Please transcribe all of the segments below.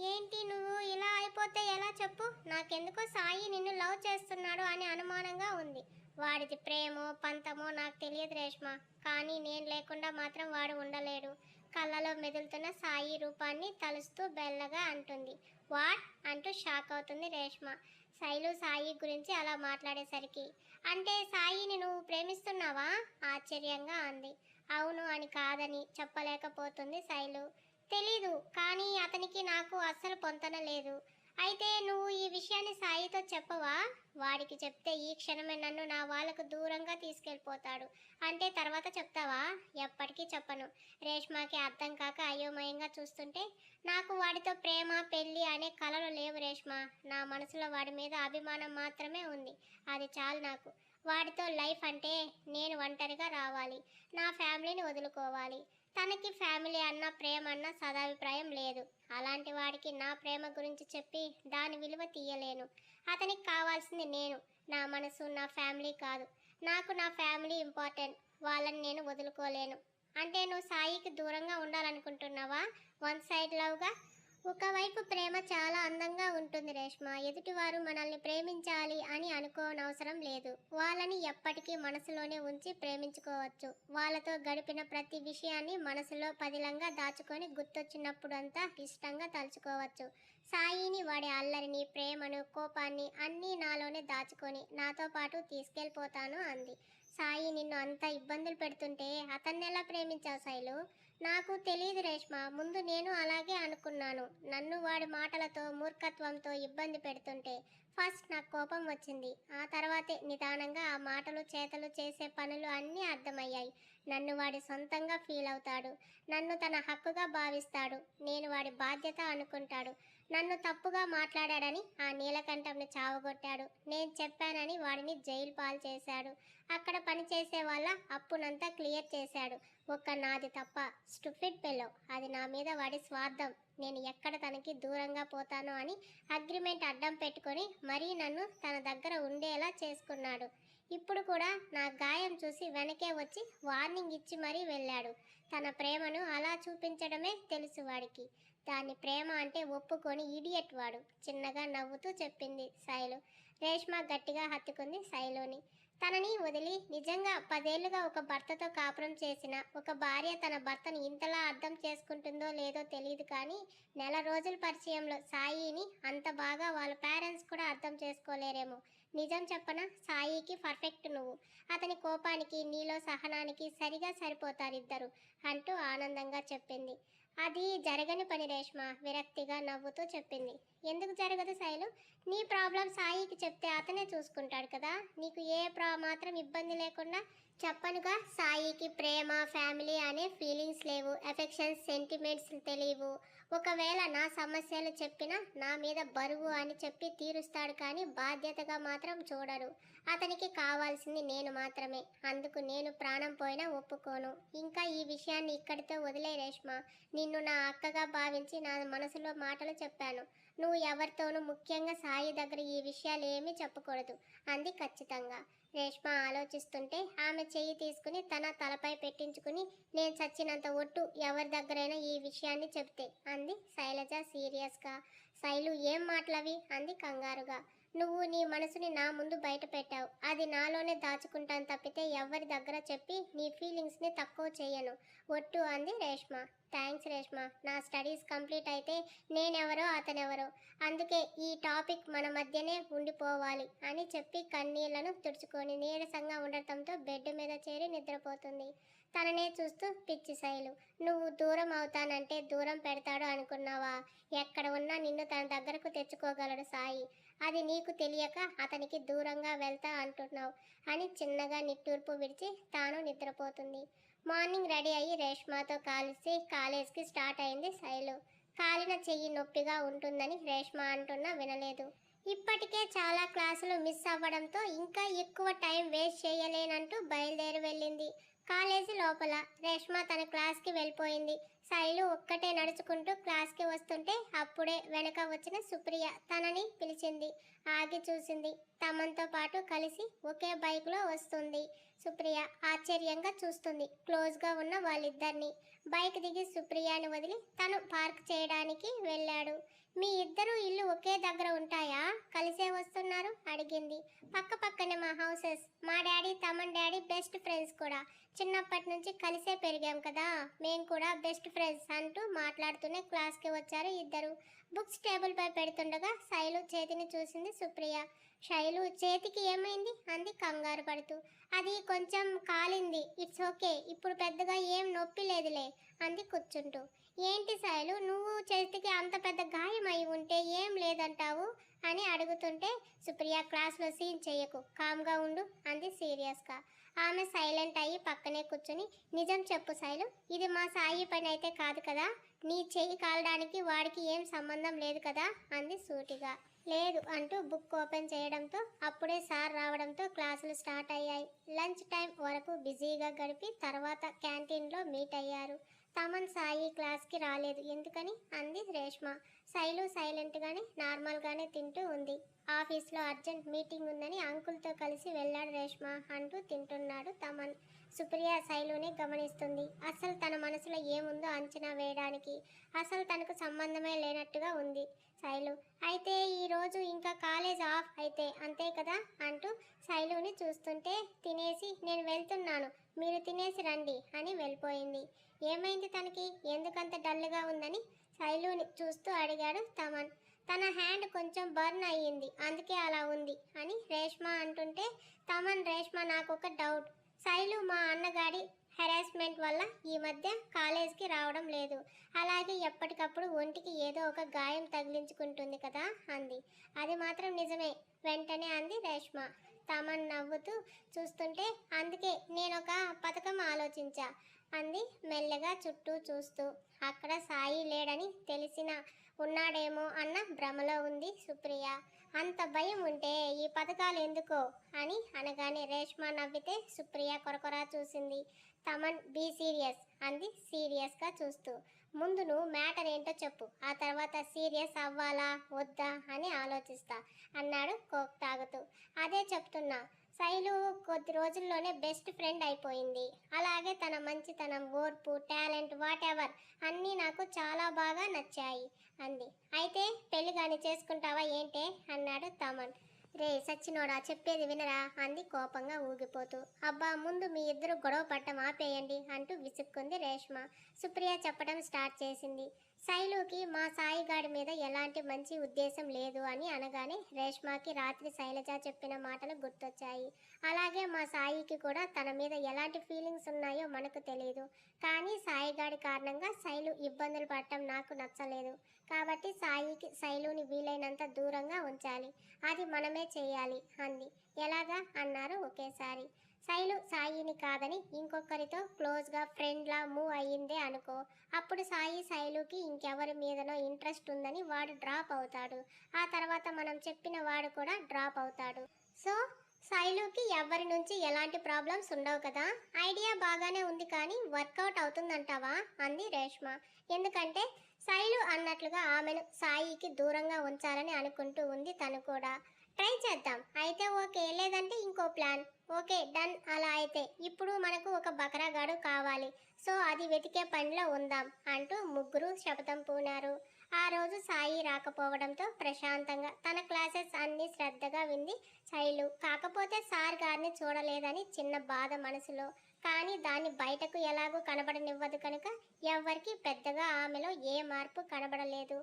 ఏంటి నువ్వు ఇలా అయిపోతే ఎలా చెప్పు? నాకెందుకో సాయి నిన్ను లవ్ చేస్తున్నాడు అని అనుమానంగా ఉంది. వాడిది ప్రేమో పంతమో నాకు తెలియదు రేష్మ. కానీ నేను లేకుండా మాత్రం వాడు ఉండలేడు. కళ్ళలో మెదులుతున్న సాయి రూపాన్ని తలుస్తూ బెల్లగా అంటుంది. వాట్? అంటూ షాక్ అవుతుంది రేష్మ. శైలు సాయి గురించి అలా మాట్లాడేసరికి అంటే సాయిని నువ్వు ప్రేమిస్తున్నావా? ఆశ్చర్యంగా అంది. అవును అని కాదని చెప్పలేకపోతుంది శైలు. తెలీదు కానీ అతనికి నాకు అస్సలు పొంతన లేదు. అయితే నువ్వు ఈ విషయాన్ని సాయితో చెప్పవా? వాడికి చెప్తే ఈ క్షణమే నన్ను నా వాళ్ళకు దూరంగా తీసుకెళ్ళిపోతాడు. అంటే తర్వాత చెప్తావా? ఎప్పటికీ చెప్పను. రేష్మాకి అర్థం కాక అయోమయంగా చూస్తుంటే నాకు వాడితో ప్రేమ పెళ్ళి అనే కలలు లేవు రేష్మ. నా మనసులో వాడి మీద అభిమానం మాత్రమే ఉంది. అది చాలు నాకు. వాడితో లైఫ్ అంటే నేను ఒంటరిగా రావాలి. నా ఫ్యామిలీని వదులుకోవాలి. తనకి ఫ్యామిలీ అన్న ప్రేమ అన్న సదాభిప్రాయం లేదు. అలాంటి వాడికి నా ప్రేమ గురించి చెప్పి దాని విలువ తీయలేను. అతనికి కావాల్సింది నేను. నా మనసు నా ఫ్యామిలీ కాదు. నాకు నా ఫ్యామిలీ ఇంపార్టెంట్. వాళ్ళని నేను వదులుకోలేను. అంటే నువ్వు సాయికి దూరంగా ఉండాలనుకుంటున్నావా? One side లవ్గా? ఒకవైపు ప్రేమ చాలా అందంగా ఉంటుంది రేష్మ. ఎదుటివారు మనల్ని ప్రేమించాలి అని అనుకోనవసరం లేదు. వాళ్ళని ఎప్పటికీ మనసులోనే ఉంచి ప్రేమించుకోవచ్చు. వాళ్ళతో గడిపిన ప్రతి విషయాన్ని మనసులో పదిలంగా దాచుకొని గుర్తొచ్చినప్పుడంతా ఇష్టంగా తలుచుకోవచ్చు. సాయిని వాడి అల్లరిని ప్రేమను కోపాన్ని అన్నీ నాలోనే దాచుకొని నాతో పాటు తీసుకెళ్ళిపోతాను అంది. సాయి నిన్ను అంత ఇబ్బందులు పెడుతుంటే అతన్నెలా ప్రేమించావు శైలు? నాకు తెలియదు రేష్మ ముందు నేను అలాగే అనుకున్నాను. నన్ను వాడి మాటలతో మూర్ఖత్వంతో ఇబ్బంది పెడుతుంటే ఫస్ట్ నాకు కోపం వచ్చింది. ఆ తర్వాతే నిదానంగా ఆ మాటలు చేతలు చేసే పనులు అన్నీ అర్థమయ్యాయి. నన్ను వాడి సొంతంగా ఫీల్ అవుతాడు. నన్ను తన హక్కుగా భావిస్తాడు. నేను వాడి బాధ్యత అనుకుంటాడు. నన్ను తప్పుగా మాట్లాడాడని ఆ నీలకంఠంని చావగొట్టాడు. నేను చెప్పానని వాడిని జైలు పాలు చేశాడు. అక్కడ పనిచేసే వాళ్ళ అప్పునంతా క్లియర్ చేశాడు. ఒక్క నాది తప్ప స్టూఫిడ్ పెల్లో అది నా మీద వాడి స్వార్థం. నేను ఎక్కడ తనకి దూరంగా పోతానో అని అగ్రిమెంట్ అడ్డం పెట్టుకొని మరీ నన్ను తన దగ్గర ఉండేలా చేసుకున్నాడు. ఇప్పుడు కూడా నా గాయం చూసి వెనకే వచ్చి వార్నింగ్ ఇచ్చి మరీ వెళ్ళాడు. తన ప్రేమను అలా చూపించడమే తెలుసు వాడికి. దాన్ని ప్రేమ అంటే ఒప్పుకొని ఇడియట్ వాడు. చిన్నగా నవ్వుతూ చెప్పింది శైలు. రేష్మ గట్టిగా హత్తుకుంది శైలుని. తనని వదిలి నిజంగా పదేళ్ళుగా ఒక భర్తతో కాపురం చేసిన ఒక భార్య తన భర్తను ఇంతలా అర్థం చేసుకుంటుందో లేదో తెలియదు కానీ నెల రోజుల పరిచయంలో సాయిని అంత బాగా వాళ్ళ పేరెంట్స్ కూడా అర్థం చేసుకోలేరేమో. నిజం చెప్పన? సాయికి పర్ఫెక్ట్ నువ్వు. అతని కోపానికి నీలో సహనానికి సరిగా సరిపోతారు ఇద్దరు అంటూ ఆనందంగా చెప్పింది. అది జరగని పని రేష్మ విరక్తిగా నవ్వుతూ చెప్పింది. ఎందుకు జరగదు శైలు? నీ ప్రాబ్లం సాయికి చెప్తే అతనే చూసుకుంటాడు కదా. నీకు ఏ ప్రా మాత్రం ఇబ్బంది లేకుండా చెప్పనుగా సాయికి ప్రేమ ఫ్యామిలీ అనే ఫీలింగ్స్ లేవు. ఎఫెక్షన్స్ సెంటిమెంట్స్ తెలియవు. ఒకవేళ నా సమస్యలు చెప్పినా నా మీద బరువు అని చెప్పి తీరుస్తాడు కానీ బాధ్యతగా మాత్రం చూడడు. అతనికి కావాల్సింది నేను మాత్రమే. అందుకు నేను ప్రాణం పోయినా ఒప్పుకోను. ఇంకా ఈ విషయాన్ని ఇక్కడితో వదిలే రేష్మ. నిన్ను నా అక్కగా భావించి నా మనసులో మాటలు చెప్పాను. నువ్వు ఎవరితోనూ ముఖ్యంగా సాయి దగ్గర ఈ విషయాలు ఏమీ చెప్పకూడదు. అంది ఖచ్చితంగా. రేష్మ ఆలోచిస్తుంటే ఆమె చెయ్యి తీసుకుని తన తలపై పెట్టించుకుని నేను చచ్చినంత ఒట్టు ఎవరి దగ్గరైనా ఈ విషయాన్ని చెప్తే అంది శైలజ సీరియస్గా. శైలు ఏం మాటలవి? అంది కంగారుగా. నువ్వు నీ మనసుని నా ముందు బయట పెట్టావు. అది నాలోనే దాచుకుంటాను తప్పితే ఎవరి దగ్గర చెప్పి నీ ఫీలింగ్స్ని తక్కువ చేయను ఒట్టు అంది రేష్మ. థ్యాంక్స్ రేష్మ. నా స్టడీస్ కంప్లీట్ అయితే నేనెవరో అతనెవరో. అందుకే ఈ టాపిక్ మన మధ్యనే ఉండిపోవాలి అని చెప్పి కన్నీళ్ళను తుడుచుకొని నీరసంగా ఉండటంతో బెడ్ మీద చేరి నిద్రపోతుంది. తననే చూస్తూ పిచ్చి శైలు. నువ్వు దూరం అవుతానంటే దూరం పెడతాడు అనుకున్నావా? ఎక్కడ ఉన్నా నిన్ను తన దగ్గరకు తెచ్చుకోగలడు సాయి. అది నీకు తెలియక అతనికి దూరంగా వెళ్తా అంటున్నావు అని చిన్నగా నిట్టూర్పు విడిచి తాను నిద్రపోతుంది. మార్నింగ్ రెడీ అయ్యి రేష్మాతో కలిసి కాలేజ్కి స్టార్ట్ అయింది శైలు. కాలిన చెయ్యి నొప్పిగా ఉంటుందని రేష్మ అంటున్నా వినలేదు. ఇప్పటికే చాలా క్లాసులు మిస్ అవ్వడంతో ఇంకా ఎక్కువ టైం వేస్ట్ చేయలేనంటూ బయలుదేరి వెళ్ళింది. కాలేజీ లోపల రేష్మ తన క్లాస్కి వెళ్ళిపోయింది. శైలు ఒక్కటే నడుచుకుంటూ క్లాస్కి వస్తుంటే అప్పుడే వెనక వచ్చిన సుప్రియ తనని పిలిచింది. ఆగి చూసింది. తమంతో పాటు కలిసి ఒకే బైక్లో వస్తుంది. సుప్రియ ఆశ్చర్యంగా చూస్తుంది. క్లోజ్గా ఉన్న వాళ్ళిద్దరిని. బైక్ దిగి సుప్రియని వదిలి తను పార్క్ చేయడానికి వెళ్ళాడు. మీ ఇద్దరు ఇల్లు ఒకే దగ్గర ఉంటాయా? కలిసే వస్తున్నారు? అడిగింది. పక్క పక్కనే మా హౌసెస్. మా daddy Thaman daddy best friends కూడా. చిన్నప్పటి నుంచి కలిసే పెరిగాం కదా. మేము కూడా బెస్ట్ ఫ్రెండ్స్ అంటూ మాట్లాడుతూనే క్లాస్కి వచ్చారు ఇద్దరు. బుక్స్ టేబుల్ పై పెడుతుండగా శైలు చేతిని చూసింది సుప్రియ. శైలు చేతికి ఏమైంది? అంది కంగారు పడుతూ. అది కొంచెం కాలింది. ఇట్స్ ఓకే ఇప్పుడు పెద్దగా ఏం నొప్పి లేదులే. అంది కూర్చుంటూ. ఏంటి శైలు? నువ్వు చేతికి అంత పెద్ద గాయం అయి ఉంటే ఏం లేదంటావు? అని అడుగుతుంటే సుప్రియ క్లాస్లో సీన్ చేయకు కామ్గా ఉండు అంది సీరియస్గా. ఆమె సైలెంట్ అయ్యి పక్కనే కూర్చుని నిజం చెప్పు శైలు ఇది మా సాయి పని అయితే కాదు కదా నీ చెయ్యి కాలడానికి వాడికి ఏం సంబంధం లేదు కదా అంది సూటిగా. లేదు అంటూ బుక్ ఓపెన్ చేయడంతో అప్పుడే సార్ రావడంతో క్లాసులు స్టార్ట్ అయ్యాయి. లంచ్ టైం వరకు బిజీగా గడిపి తర్వాత క్యాంటీన్లో మీట్ అయ్యారు. తమన్ సాయి క్లాస్కి రాలేదు ఎందుకని? అంది రేష్మ. శైలు సైలెంట్గానే నార్మల్గానే తింటూ ఉంది. ఆఫీస్లో అర్జెంట్ మీటింగ్ ఉందని అంకుల్తో కలిసి వెళ్ళాడు రేష్మ అంటూ తింటున్నాడు తమన్. సుప్రియ శైలుని గమనిస్తుంది. అసలు తన మనసులో ఏముందో అంచనా వేయడానికి. అసలు తనకు సంబంధమే లేనట్టుగా ఉంది. శైలు అయితే ఈరోజు ఇంకా కాలేజ్ ఆఫ్ అయితే అంతే కదా? అంటూ శైలుని చూస్తుంటే తినేసి నేను వెళ్తున్నాను. మీరు తినేసి రండి అని వెళ్ళిపోయింది. ఏమైంది తనకి? ఎందుకంత డల్గా ఉందని శైలుని చూస్తూ అడిగాడు తమన్. తన హ్యాండ్ కొంచెం బర్న్ అయ్యింది. అందుకే అలా ఉంది అని రేష్మ అంటుంటే తమన్ రేష్మ నాకు ఒక డౌట్. శైలు మా అన్నగాడి హెరాస్మెంట్ వల్ల ఈ మధ్య కాలేజ్కి రావడం లేదు. అలాగే ఎప్పటికప్పుడు ఒంటికి ఏదో ఒక గాయం తగిలించుకుంటుంది కదా అంది. అది మాత్రం నిజమే వెంటనే అంది రేష్మ. తమన్ నవ్వుతూ చూస్తుంటే అందుకే నేను ఒక పథకం ఆలోచించా అంది మెల్లగా చుట్టూ చూస్తూ. అక్కడ సాయి లేడని తెలిసిన ఉన్నాడేమో అన్న భ్రమలో ఉంది సుప్రియ. అంత భయం ఉంటే ఈ పథకాలు ఎందుకో అని అనగానే రేష్మ నవ్వితే సుప్రియ కొరకొరా చూసింది. తమన్ బీ సీరియస్ అంది సీరియస్గా చూస్తూ. ముందు నువ్వు మ్యాటర్ ఏంటో చెప్పు ఆ తర్వాత సీరియస్ అవ్వాలా వద్దా అని ఆలోచిస్తా అన్నాడు కోక్ తాగుతూ. అదే చెప్తున్నా శైలు కొద్ది రోజుల్లోనే బెస్ట్ ఫ్రెండ్ అయిపోయింది. అలాగే తన మంచితనం ఓర్పు టాలెంట్ వాట్ ఎవర్ అన్నీ నాకు చాలా బాగా నచ్చాయి అంది. అయితే పెళ్ళి కానీ చేసుకుంటావా ఏంటే? అన్నాడు తమన్. రే సచ్చినోడా చెప్పేది వినరా? అంది కోపంగా ఊగిపోతూ. అబ్బా ముందు మీ ఇద్దరు గొడవ పట్టం ఆపేయండి అంటూ విసుక్కుంది రేష్మ. సుప్రియ చెప్పడం స్టార్ట్ చేసింది. శైలుకి మా సాయిగాడి మీద ఎలాంటి మంచి ఉద్దేశం లేదు అని అనగానే రేష్మాకి రాత్రి శైలజ చెప్పిన మాటలు గుర్తొచ్చాయి. అలాగే మా సాయికి కూడా తన మీద ఎలాంటి ఫీలింగ్స్ ఉన్నాయో మనకు తెలియదు కానీ సాయిగాడి కారణంగా శైలు ఇబ్బందులు పడటం నాకు నచ్చలేదు. కాబట్టి సాయికి శైలుని వీలైనంత దూరంగా ఉంచాలి. అది మనమే చేయాలి అంది. ఎలాగా? అన్నారు ఒకేసారి. శైలు సాయిని కాదని ఇంకొకరితో క్లోజ్గా ఫ్రెండ్లా మూవ్ అయ్యిందే అనుకో. అప్పుడు సాయి శైలుకి ఇంకెవరి మీదనో ఇంట్రెస్ట్ ఉందని వాడు డ్రాప్ అవుతాడు. ఆ తర్వాత మనం చెప్పిన వాడు కూడా డ్రాప్ అవుతాడు. సో శైలుకి ఎవరి నుంచి ఎలాంటి ప్రాబ్లమ్స్ ఉండవు కదా? ఐడియా బాగానే ఉంది కానీ వర్కౌట్ అవుతుందంటావా? అంది రేష్మ. ఎందుకంటే శైలు అన్నట్లుగా ఆమెను సాయికి దూరంగా ఉంచాలని అనుకుంటూ ఉంది తను కూడా. ట్రై చేద్దాం. అయితే ఓకే లేదంటే ఇంకో ప్లాన్. Okay done. అలా అయితే. ఇప్పుడు మనకు ఒక బకరాగాడు కావాలి. సో అది వెతికే పనిలో ఉందాం అంటూ ముగ్గురు శపథం పూనారు. ఆ రోజు సాయి రాకపోవడంతో ప్రశాంతంగా తన క్లాసెస్ అన్ని శ్రద్ధగా వింది శైలు. కాకపోతే సార్ గారిని చూడలేదని చిన్న బాధ మనసులో. కానీ దాన్ని బయటకు ఎలాగూ కనబడనివ్వదు కనుక ఎవరికీ పెద్దగా ఆమెలో ఏ మార్పు కనబడలేదు.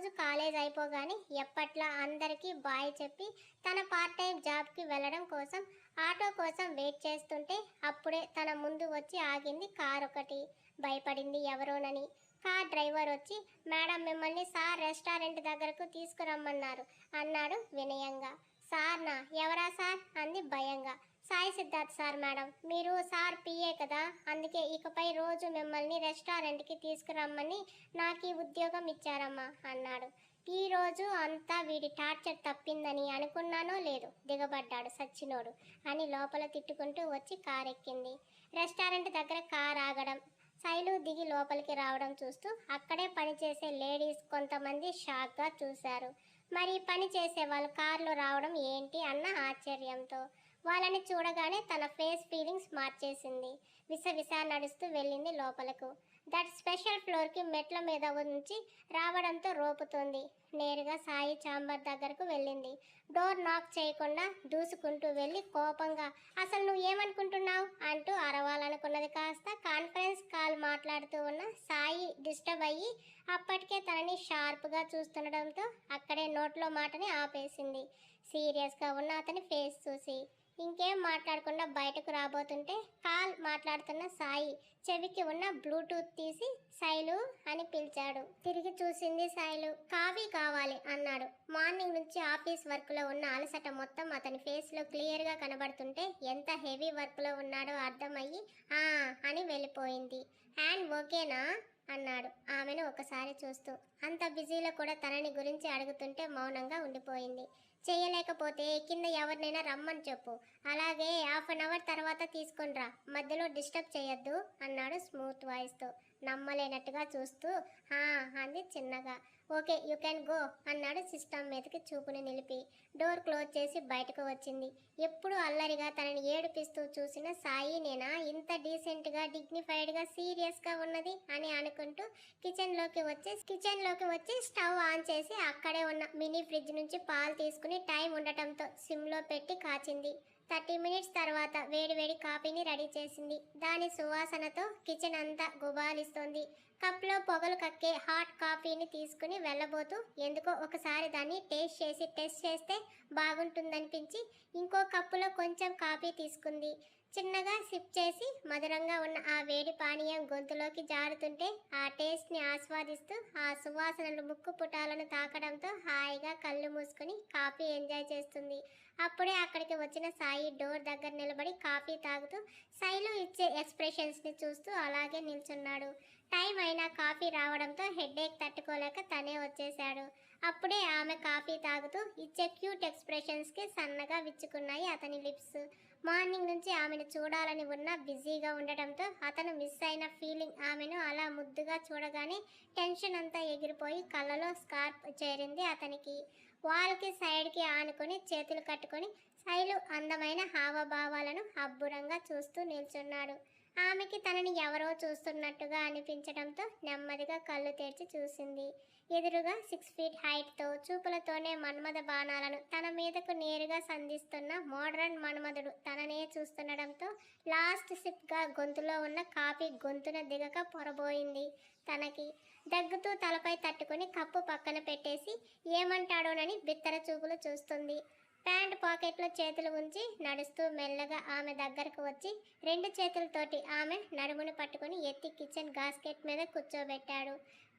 రోజు కాలేజ్ అయిపోగానే ఎప్పట్లా అందరికీ బాయ్ చెప్పి తన పార్ట్ టైం జాబ్కి వెళ్ళడం కోసం ఆటో కోసం వెయిట్ చేస్తుంటే అప్పుడే తన ముందు వచ్చి ఆగింది కార్ ఒకటి. భయపడింది ఎవరోనని. కార్ డ్రైవర్ వచ్చి మేడం మిమ్మల్ని సార్ రెస్టారెంట్ దగ్గరకు తీసుకురమ్మన్నారు అన్నాడు వినయంగా. సార్నా? ఎవరా సార్? అంది భయంగా. Sai Siddharth sir madam. మీరు సార్ పిఏ కదా. అందుకే ఇకపై రోజు మిమ్మల్ని రెస్టారెంట్కి తీసుకురమ్మని నాకు ఈ ఉద్యోగం ఇచ్చారమ్మా అన్నాడు. ఈ రోజు అంతా వీడి టార్చర్ తప్పిందని అనుకున్నానో లేదు దిగబడ్డాడు సచ్చినోడు అని లోపల తిట్టుకుంటూ వచ్చి కార్ ఎక్కింది రెస్టారెంట్ దగ్గర కార్ ఆగడం శైలు దిగి లోపలికి రావడం చూస్తూ అక్కడే పనిచేసే లేడీస్ కొంతమంది షాక్గా చూశారు. మరి పని చేసే వాళ్ళు కార్లు రావడం ఏంటి అన్న ఆశ్చర్యంతో వాళ్ళని చూడగానే తన ఫేస్ ఫీలింగ్స్ మార్చేసింది. విసవిస నడుస్తూ వెళ్ళింది లోపలకు. దట్ స్పెషల్ ఫ్లోర్కి మెట్ల మీద ఉంచి రావడంతో రోపుతోంది. నేరుగా సాయి చాంబర్ దగ్గరకు వెళ్ళింది. డోర్ నాక్ చేయకుండా దూసుకుంటూ వెళ్ళి కోపంగా అసలు నువ్వు ఏమనుకుంటున్నావు? అంటూ అరవాలనుకున్నది కాస్త కాన్ఫరెన్స్ కాల్ మాట్లాడుతూ ఉన్న సాయి డిస్టర్బ్ అయ్యి అప్పటికే తనని షార్ప్గా చూస్తుండడంతో అక్కడే నోట్లో మాటని ఆపేసింది. సీరియస్గా ఉన్న అతని ఫేస్ చూసి ఇంకేం మాట్లాడకుండా బయటకు రాబోతుంటే కాల్ మాట్లాడుతున్న సాయి చెవికి ఉన్న బ్లూటూత్ తీసి శైలు అని పిలిచాడు. తిరిగి చూసింది శైలు. కాఫీ కావాలి అన్నాడు. మార్నింగ్ నుంచి ఆఫీస్ వర్క్లో ఉన్న అలసట మొత్తం అతని ఫేస్లో క్లియర్గా కనబడుతుంటే ఎంత హెవీ వర్క్లో ఉన్నాడో అర్థమయ్యి ఆ అని వెళ్ళిపోయింది. హ్యాండ్ ఓకేనా? అన్నాడు ఆమెను ఒకసారి చూస్తూ. అంత బిజీలో కూడా తనని గురించి అడుగుతుంటే మౌనంగా ఉండిపోయింది. చేయలేకపోతే కింద ఎవరినైనా రమ్మని చెప్పు. అలాగే హాఫ్ అన్ అవర్ తర్వాత తీసుకునిరా మధ్యలో డిస్టర్బ్ చేయొద్దు అన్నాడు స్మూత్ వాయిస్తో. నమ్మలేనట్టుగా చూస్తూ "హా" అంది చిన్నగా. ఓకే యూ కెన్ గో అన్నాడు సిస్టమ్ మీదకి చూపుని నిలిపి. డోర్ క్లోజ్ చేసి బయటకు వచ్చింది. ఎప్పుడు అల్లరిగా తనని ఏడిపిస్తూ చూసిన సాయి నేనా? ఇంత డీసెంట్గా డిగ్నిఫైడ్గా సీరియస్గా ఉన్నది? అని అనుకుంటూ కిచెన్లోకి వచ్చి కిచెన్లోకి వచ్చి స్టవ్ ఆన్ చేసి అక్కడే ఉన్న మినీ ఫ్రిడ్జ్ నుంచి పాలు తీసుకుని టైం ఉండటంతో సిమ్లో పెట్టి కాచింది. థర్టీ మినిట్స్ తర్వాత వేడి వేడి కాఫీని రెడీ చేసింది. దాని సువాసనతో కిచెన్ అంతా గుబాలిస్తోంది. కప్లో పొగలు కక్కే హాట్ కాఫీని తీసుకుని వెళ్ళబోతూ ఎందుకో ఒకసారి దాన్ని టేస్ట్ చేసి టెస్ట్ చేస్తే బాగుంటుందనిపించి ఇంకో కప్పులో కొంచెం కాఫీ తీసుకుంది. చిన్నగా సిప్ చేసి మధురంగా ఉన్న ఆ వేడి పానీయం గొంతులోకి జారుతుంటే ఆ టేస్ట్ని ఆస్వాదిస్తూ ఆ సువాసనలు ముక్కు పుటాలను తాకడంతో హాయిగా కళ్ళు మూసుకుని కాఫీ ఎంజాయ్ చేస్తుంది. అప్పుడే అక్కడికి వచ్చిన సాయి డోర్ దగ్గర నిలబడి కాఫీ తాగుతూ శైలు ఇచ్చే ఎక్స్ప్రెషన్స్ని చూస్తూ అలాగే నిల్చున్నాడు. టైం అయినా కాఫీ రావడంతో హెడేక్ తట్టుకోలేక తనే వచ్చేశాడు. అప్పుడే ఆమె కాఫీ తాగుతూ ఇచ్చే క్యూట్ ఎక్స్ప్రెషన్స్కి సన్నగా విచ్చుకున్నాయి అతని లిప్స్. మార్నింగ్ నుంచి ఆమెను చూడాలని ఉన్న బిజీగా ఉండటంతో అతను మిస్ అయిన ఫీలింగ్ ఆమెను అలా ముద్దుగా చూడగానే టెన్షన్ అంతా ఎగిరిపోయి కళ్ళలో స్కార్ప్ చేరింది అతనికి. వాల్కి సైడ్కి ఆనుకొని చేతులు కట్టుకొని శైలు అందమైన హావభావాలను అబ్బురంగా చూస్తూ నిల్చున్నాడు. ఆమెకి తనని ఎవరో చూస్తున్నట్టుగా అనిపించడంతో నెమ్మదిగా కళ్ళు తెరిచి చూసింది. ఎదురుగా సిక్స్ ఫీట్ హైట్తో చూపులతోనే మన్మథ బాణాలను తన మీదకు నేరుగా సంధిస్తున్న మోడ్రన్ మన్మధుడు తననే చూస్తుండడంతో లాస్ట్ సిప్గా గొంతులో ఉన్న కాఫీ గొంతున దిగక పొరబోయింది. తనకి దగ్గుతూ తలపై తట్టుకుని కప్పు పక్కన పెట్టేసి ఏమంటాడోనని బిత్తర చూపులు చూస్తుంది. ప్యాంట్ పాకెట్లో చేతులు ఉంచి నడుస్తూ మెల్లగా ఆమె దగ్గరకు వచ్చి రెండు చేతులతోటి ఆమె నడుమును పట్టుకుని ఎత్తి కిచెన్ గాస్కెట్ మీద కూర్చోబెట్టాడు.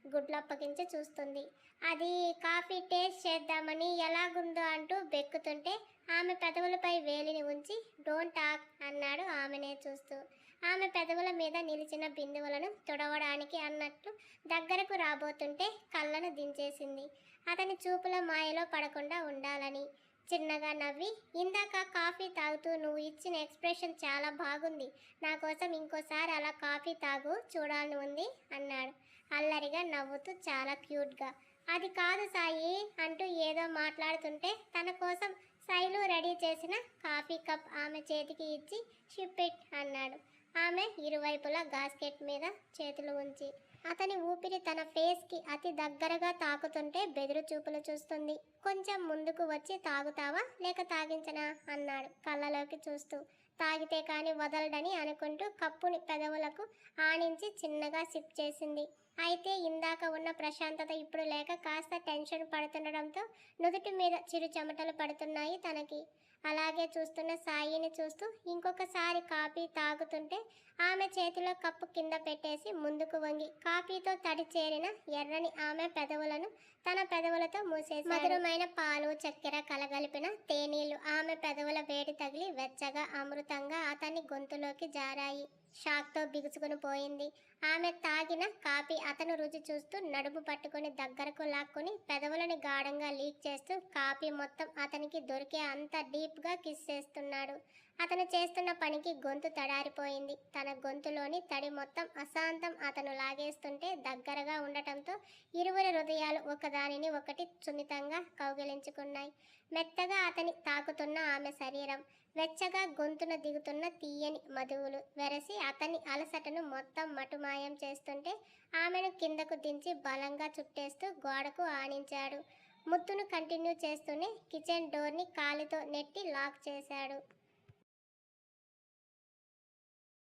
గుడ్లప్పగించి చూస్తుంది. అది కాఫీ టేస్ట్ చేద్దామని ఎలాగుందో అంటూ బెక్కుతుంటే ఆమె పెదవులపై వేలిని ఉంచి డోంట్ టాక్ అన్నాడు ఆమెనే చూస్తూ. ఆమె పెదవుల మీద నిలిచిన బిందువులను తుడవడానికి అన్నట్లు దగ్గరకు రాబోతుంటే కళ్ళను దించేసింది. అతని చూపుల మాయలో పడకుండా ఉండాలని చిన్నగా నవ్వి ఇందాక కాఫీ తాగుతూ నువ్వు ఇచ్చిన ఎక్స్ప్రెషన్ చాలా బాగుంది. నా కోసం ఇంకోసారి అలా కాఫీ తాగు చూడాలని ఉంది అన్నాడు. అల్లరిగా నవ్వుతూ చాలా క్యూట్గా. అది కాదు సాయి అంటూ ఏదో మాట్లాడుతుంటే తన కోసం శైలు రెడీ చేసిన కాఫీ కప్ ఆమె చేతికి ఇచ్చి షిప్ అన్నాడు. ఆమె ఇరువైపులా గాస్కెట్ మీద చేతులు ఉంచి అతని ఊపిరి తన ఫేస్కి అతి దగ్గరగా తాకుతుంటే బెదురు చూపులు చూస్తుంది. కొంచెం ముందుకు వచ్చి తాగుతావా లేక తాగించనా? అన్నాడు కళ్ళలోకి చూస్తూ. తాగితే కానీ వదలడని అనుకుంటూ కప్పుని పెదవులకు ఆనించి చిన్నగా సిప్ చేసింది. అయితే ఇందాక ఉన్న ప్రశాంతత ఇప్పుడు లేక కాస్త టెన్షన్ పడుతుండడంతో నుదుటి మీద చిరు చెమటలు పడుతున్నాయి తనకి. అలాగే చూస్తున్న సాయిని చూస్తూ ఇంకొకసారి కాఫీ తాగుతుంటే ఆమె చేతిలో కప్పు కింద పెట్టేసి ముందుకు వంగి కాఫీతో తడి చేరిన ఎర్రని ఆమె పెదవులను తన పెదవులతో మూసేసి మధురమైన పాలు చక్కెర కలగలిపిన తేనీళ్ళు ఆమె పెదవుల వేడి తగిలి వెచ్చగా అమృతంగా అతని గొంతులోకి జారాయి. షాక్తో బిగుసుకుని పోయింది. ఆమె తాగిన కాఫీ అతను రుచి చూస్తూ నడుము పట్టుకొని దగ్గరకు లాక్కుని పెదవులని గాఢంగా లీక్ చేస్తూ కాఫీ మొత్తం అతనికి దొరికే అంత డీప్గా కిస్ చేస్తున్నాడు. అతను చేస్తున్న పనికి గొంతు తడారిపోయింది. తన గొంతులోని తడి మొత్తం అశాంతం అతను లాగేస్తుంటే దగ్గరగా ఉండటంతో ఇరువురి హృదయాలు ఒకదానిని ఒకటి సున్నితంగా కౌగిలించుకున్నాయి. మెత్తగా అతని తాకుతున్న ఆమె శరీరం వెచ్చగా గొంతున దిగుతున్న తీయని మధువులు వెరసి అతని అలసటను మొత్తం మటుమాయం చేస్తుంటే ఆమెను కిందకు దించి బలంగా చుట్టేస్తూ గోడకు ఆనించాడు. ముత్తును కంటిన్యూ చేస్తూనే కిచెన్ డోర్ని కాలితో నెట్టి లాక్ చేశాడు.